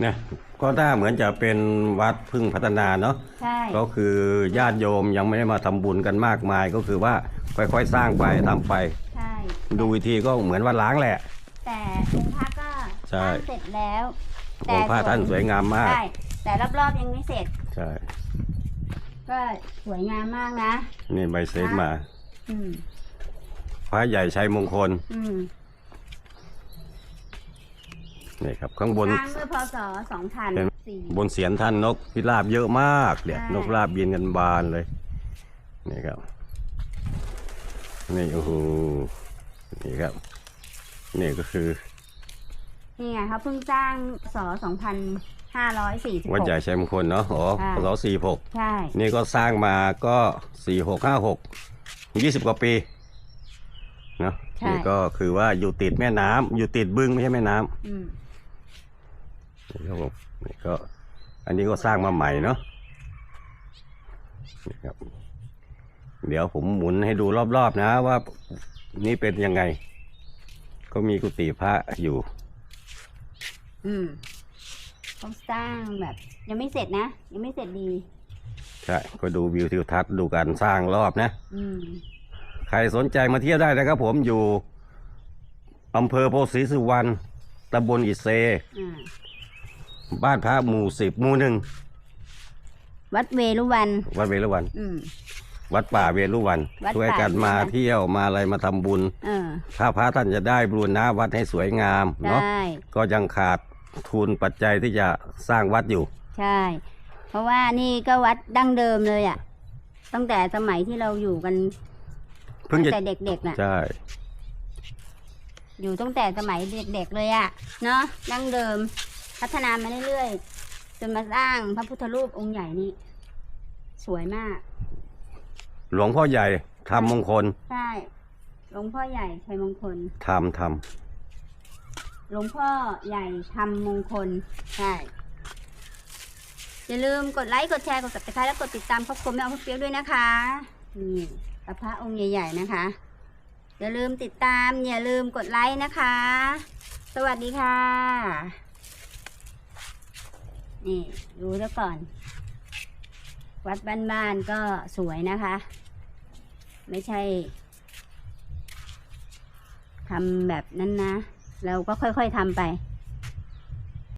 เนี่ยก็น่าเหมือนจะเป็นวัดพึ่งพัฒนาเนาะใช่ ก็คือญาติโยมยังไม่ได้มาทำบุญกันมากมาย ก็คือว่าค่อยๆสร้างไปทำไป ใช่ ดูอีกทีก็เหมือนวัดล้างแหละ แต่องค์พระก็ใช่ สร้างเสร็จแล้วองค์พระท่านสวยงามมาก ใช่ แต่รอบๆยังไม่เสร็จ ใช่ ก็สวยงามมากนะ นี่ใบเซฟมา อืม พระใหญ่ชัยมงคล อืม นี่ครับข้างบน สร้างเมื่อพศสองพันเป็นสี่บนเสียนท่านนกพิราบเยอะมากเดี๋ยวใช่นกพิราบบินกันบานเลยนี่ครับ นี่โอ้โหนี่ครับ นี่ก็คือ นี่ไงเขาเพิ่งสร้างศสองพันห้าร้อยสี่สิบหวัดกใหญ่ชัยมงคลเนาะอ๋อใช่พศสี่หกใช่นี่ก็สร้างมาก็สี่หกห้าหกยี่สิบกว่าปีเนาะใช่นี่ก็คือว่าอยู่ติดแม่น้ำอยู่ติดบึงไม่ใช่แม่น้ำอืม นี่ครับผมนี่ก็ อันนี้ก็สร้างมาใหม่เนาะนี่ครับ เดี๋ยวผมหมุนให้ดูรอบๆนะว่านี่เป็นยังไง ก็มีกุฏิพระอยู่อืมเขาสร้างแบบ ยังไม่เสร็จนะ ยังไม่เสร็จดี ใช่ก็ดูวิวทิวทัศน์ดูการสร้างรอบนะ อืม ใครสนใจมาเที่ยวได้นะครับผมอยู่อำเภอโพธิ์ศรีสุวรรณตำบลอิเซ อ่า บ้านพระหมู่สิบหมู่หนึ่งวัดเวรุวันวัดเวรุวัน อืม วัดป่าเวรุวันวัดป่าช่วยกันมาเวรุวัน เที่ยวมาอะไรมาทำบุญ เออถ้าพระท่านจะได้บูรณะวัดให้สวยงามเนาะได้ก็ยังขาดทุนปัจจัยที่จะสร้างวัดอยู่ ใช่ เพราะว่านี่ก็วัดดั้งเดิมเลยอะ่ะ ตั้งแต่สมัยที่เราอยู่กันเพิ่งตั้จะงแต่เด็กๆน่ะ ใช่อยู่ตั้งแต่สมัยเด็กๆเลยอะ่ะ เนาะดั้งเดิม พัฒนามาเรื่อยๆจนมาสร้างพระพุทธรูปองค์ใหญ่นี่สวยมาก หลวงพ่อใหญ่ทำมงคลใช่หลวงพ่อใหญ่ชัยมงคลทำทหลวงพ่อใหญ่ทำมงคลใช่อย่าลืมกดไลค์กดแชร์กด subscribe และกดติดตามครอบครัวแม่เอาพ่อเปียกด้วยนะคะนี่พระพระองค์ใหญ่ ๆ นะคะ อย่าลืมติดตามอย่าลืมกดไลค์นะคะ สวัสดีค่ะ นี่ดูซะก่อน วัดบ้านๆก็สวยนะคะ ไม่ใช่ทำแบบนั้นนะ เราก็ค่อยๆทำไป